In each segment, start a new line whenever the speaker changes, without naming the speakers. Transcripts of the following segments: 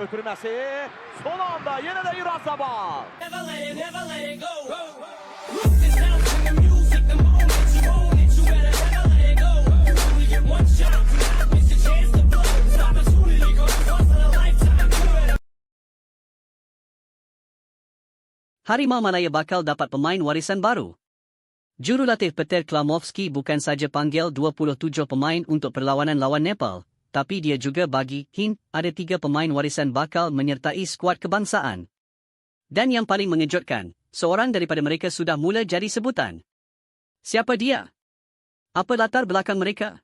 Götürmesi. Son anda yine de
better
Harimau Malaya bakal dapat pemain warisan baru. Jurulatih Peter Klamovski bukan saja panggil 27 pemain untuk perlawanan lawan Nepal, tapi dia juga bagi hint ada tiga pemain warisan bakal menyertai skuad kebangsaan. Dan yang paling mengejutkan, seorang daripada mereka sudah mula jadi sebutan. Siapa dia? Apa latar belakang mereka?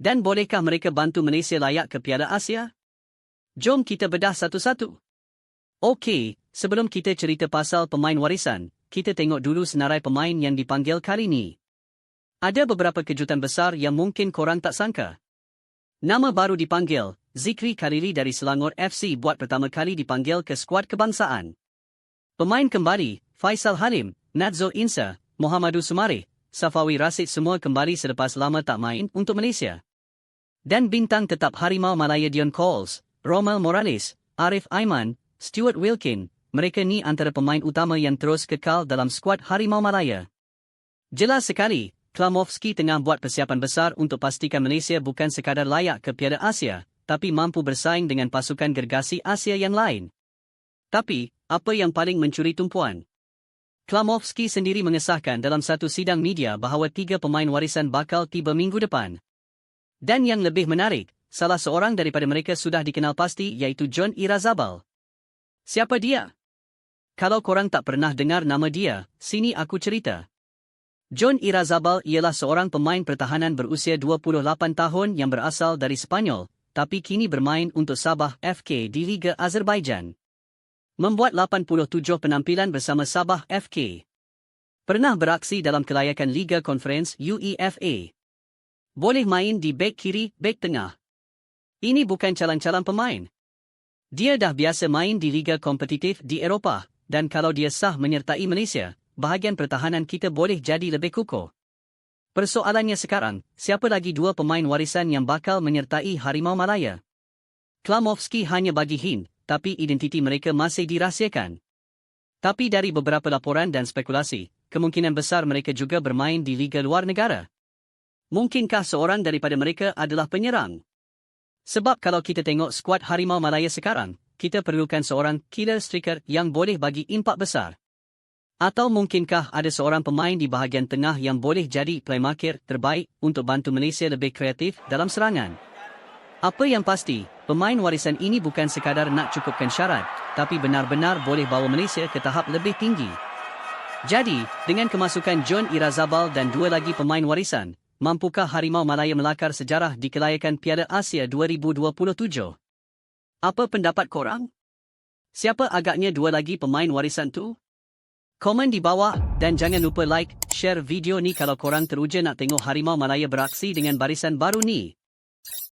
Dan bolehkah mereka bantu Malaysia layak ke Piala Asia? Jom kita bedah satu-satu. Okey, sebelum kita cerita pasal pemain warisan, kita tengok dulu senarai pemain yang dipanggil kali ni. Ada beberapa kejutan besar yang mungkin korang tak sangka. Nama baru dipanggil, Zikri Khalili dari Selangor FC buat pertama kali dipanggil ke skuad kebangsaan. Pemain kembali, Faisal Halim, Nadzo Insa, Muhammadu Sumari, Safawi Rasid semua kembali selepas lama tak main untuk Malaysia. Dan bintang tetap Harimau Malaya Dion Coles, Romel Morales, Arif Aiman, Stuart Wilkin, mereka ni antara pemain utama yang terus kekal dalam skuad Harimau Malaya. Jelas sekali, Klamovski tengah buat persiapan besar untuk pastikan Malaysia bukan sekadar layak ke Piala Asia, tapi mampu bersaing dengan pasukan gergasi Asia yang lain. Tapi, apa yang paling mencuri tumpuan? Klamovski sendiri mengesahkan dalam satu sidang media bahawa tiga pemain warisan bakal tiba minggu depan. Dan yang lebih menarik, salah seorang daripada mereka sudah dikenal pasti iaitu John Irazabal. Siapa dia? Kalau korang tak pernah dengar nama dia, sini aku cerita. John Irazabal ialah seorang pemain pertahanan berusia 28 tahun yang berasal dari Sepanyol, tapi kini bermain untuk Sabah FK di Liga Azerbaijan. Membuat 87 penampilan bersama Sabah FK. Pernah beraksi dalam kelayakan Liga Conference UEFA. Boleh main di bek kiri, bek tengah. Ini bukan calon-calon pemain. Dia dah biasa main di liga kompetitif di Eropah, dan kalau dia sah menyertai Malaysia, bahagian pertahanan kita boleh jadi lebih kukuh. Persoalannya sekarang, siapa lagi dua pemain warisan yang bakal menyertai Harimau Malaya? Klamovski hanya bagi hint, tapi identiti mereka masih dirahsiakan. Tapi dari beberapa laporan dan spekulasi, kemungkinan besar mereka juga bermain di liga luar negara. Mungkinkah seorang daripada mereka adalah penyerang? Sebab kalau kita tengok skuad Harimau Malaya sekarang, kita perlukan seorang killer striker yang boleh bagi impak besar. Atau mungkinkah ada seorang pemain di bahagian tengah yang boleh jadi playmaker terbaik untuk bantu Malaysia lebih kreatif dalam serangan? Apa yang pasti, pemain warisan ini bukan sekadar nak cukupkan syarat, tapi benar-benar boleh bawa Malaysia ke tahap lebih tinggi. Jadi, dengan kemasukan John Irazabal dan dua lagi pemain warisan, mampukah Harimau Malaya melakar sejarah di kelayakan Piala Asia 2027? Apa pendapat korang? Siapa agaknya dua lagi pemain warisan tu? Komen di bawah dan jangan lupa like, share video ni kalau korang teruja nak tengok Harimau Malaya beraksi dengan barisan baru ni.